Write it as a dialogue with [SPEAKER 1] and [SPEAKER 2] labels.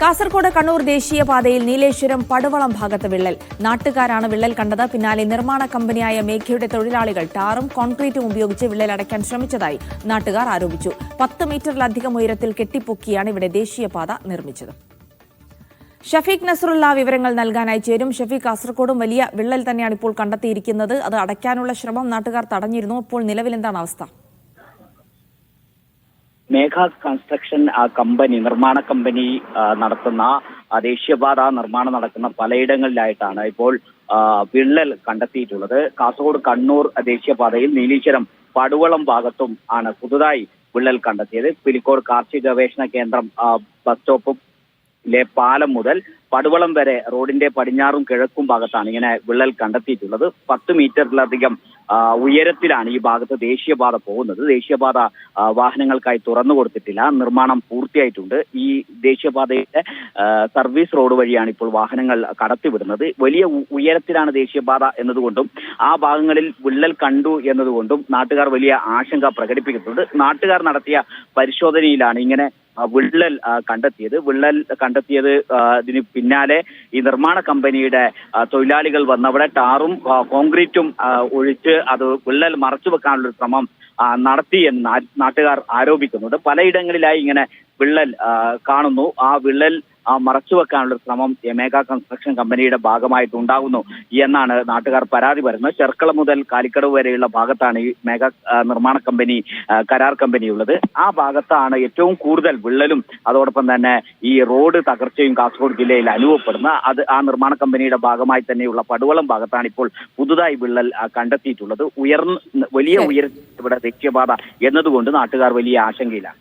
[SPEAKER 1] കാസർഗോഡ് കണ്ണൂർ ദേശീയപാതയിൽ നീലേശ്വരം പടുവളം ഭാഗത്ത് വിള്ളൽ. നാട്ടുകാരാണ് വിള്ളൽ കണ്ടത്. പിന്നാലെ നിർമ്മാണ കമ്പനിയായ മേഘയുടെ തൊഴിലാളികൾ ടാറും കോൺക്രീറ്റും ഉപയോഗിച്ച് വിള്ളൽ അടയ്ക്കാൻ ശ്രമിച്ചതായി നാട്ടുകാർ ആരോപിച്ചു. പത്ത് മീറ്ററിലധികം ഉയരത്തിൽ കെട്ടിപ്പൊക്കിയാണ് ഇവിടെ ദേശീയപാത നിർമ്മിച്ചത്. ഷഫീഖ് നസറുള്ള വിവരങ്ങൾ നൽകാനായി ചേരും. ഷഫീഖ് കാസർകോടും വലിയ വിള്ളൽ തന്നെയാണ് ഇപ്പോൾ കണ്ടെത്തിയിരിക്കുന്നത്. അത് അടയ്ക്കാനുള്ള ശ്രമം നാട്ടുകാർ തടഞ്ഞിരുന്നു. ഇപ്പോൾ നിലവിൽ എന്താണ് അവസ്ഥ?
[SPEAKER 2] മേഘ കൺസ്ട്രക്ഷൻ കമ്പനി നിർമ്മാണ കമ്പനി നടത്തുന്ന ദേശീയപാത നിർമ്മാണം നടക്കുന്ന പലയിടങ്ങളിലായിട്ടാണ് ഇപ്പോൾ വിള്ളൽ കണ്ടെത്തിയിട്ടുള്ളത്. കാസർഗോഡ് കണ്ണൂർ ദേശീയപാതയിൽ നീലീശ്വരം പടുവളം ഭാഗത്തും ആണ് പുതുതായി വിള്ളൽ കണ്ടെത്തിയത്. പിലിക്കോട് കാർഷിക ഗവേഷണ കേന്ദ്രം ബസ് സ്റ്റോപ്പും ലെ പാലം മുതൽ പടുവളം വരെ റോഡിന്റെ പടിഞ്ഞാറും കിഴക്കും ഭാഗത്താണ് ഇങ്ങനെ വിള്ളൽ കണ്ടെത്തിയിട്ടുള്ളത്. പത്ത് മീറ്ററിലധികം ഉയരത്തിലാണ് ഈ ഭാഗത്ത് ദേശീയപാത പോകുന്നത്. ദേശീയപാത വാഹനങ്ങൾക്കായി തുറന്നു കൊടുത്തിട്ടില്ല. നിർമ്മാണം പൂർത്തിയായിട്ടുണ്ട്. ഈ ദേശീയപാതയുടെ സർവീസ് റോഡ് വഴിയാണ് ഇപ്പോൾ വാഹനങ്ങൾ കടത്തിവിടുന്നത്. വലിയ ഉയരത്തിലാണ് ദേശീയപാത എന്നതുകൊണ്ടും ആ ഭാഗങ്ങളിൽ വിള്ളൽ കണ്ടു എന്നതുകൊണ്ടും നാട്ടുകാർ വലിയ ആശങ്ക പ്രകടിപ്പിക്കുന്നുണ്ട്. നാട്ടുകാർ നടത്തിയ പരിശോധനയിലാണ് ഇങ്ങനെ വിള്ളൽ കണ്ടെത്തിയത്. വിള്ളൽ കണ്ടെത്തിയത് ഇതിന് പിന്നാലെ ഈ നിർമ്മാണ കമ്പനിയുടെ തൊഴിലാളികൾ വന്നവിടെ ടാറും കോൺക്രീറ്റും ഒഴിച്ച് അത് വിള്ളൽ മറച്ചു വെക്കാനുള്ള ശ്രമം നടത്തി എന്ന് നാട്ടുകാർ ആരോപിക്കുന്നുണ്ട്. പലയിടങ്ങളിലായി ഇങ്ങനെ വിള്ളൽ കാണുന്നു. ആ വിള്ളൽ ആ, മറച്ചു വെക്കാനുള്ള ശ്രമം മേഘ കൺസ്ട്രക്ഷൻ കമ്പനിയുടെ ഭാഗമായിട്ട് ഉണ്ടാകുന്നു എന്നാണ് നാട്ടുകാർ പരാതി വരുന്നത് ചെർക്കള മുതൽ കാലിക്കടവ് വരെയുള്ള ഭാഗത്താണ് ഈ മേഘ നിർമ്മാണ കമ്പനി കരാർ കമ്പനി ഉള്ളത്. ആ ഭാഗത്താണ് ഏറ്റവും കൂടുതൽ വിള്ളലും അതോടൊപ്പം തന്നെ ഈ റോഡ് തകർച്ചയും കാസർഗോഡ് ജില്ലയിൽ അനുഭവപ്പെടുന്ന അത് ആ നിർമ്മാണ കമ്പനിയുടെ ഭാഗമായി തന്നെയുള്ള പടുവളം ഭാഗത്താണ് ഇപ്പോൾ പുതുതായി വിള്ളൽ കണ്ടെത്തിയിട്ടുള്ളത്. ഉയർന്ന വലിയ ഉയർന്ന ഇവിടെ ലക്ഷ്യപാത എന്നതുകൊണ്ട് നാട്ടുകാർ വലിയ ആശങ്കയിലാണ്.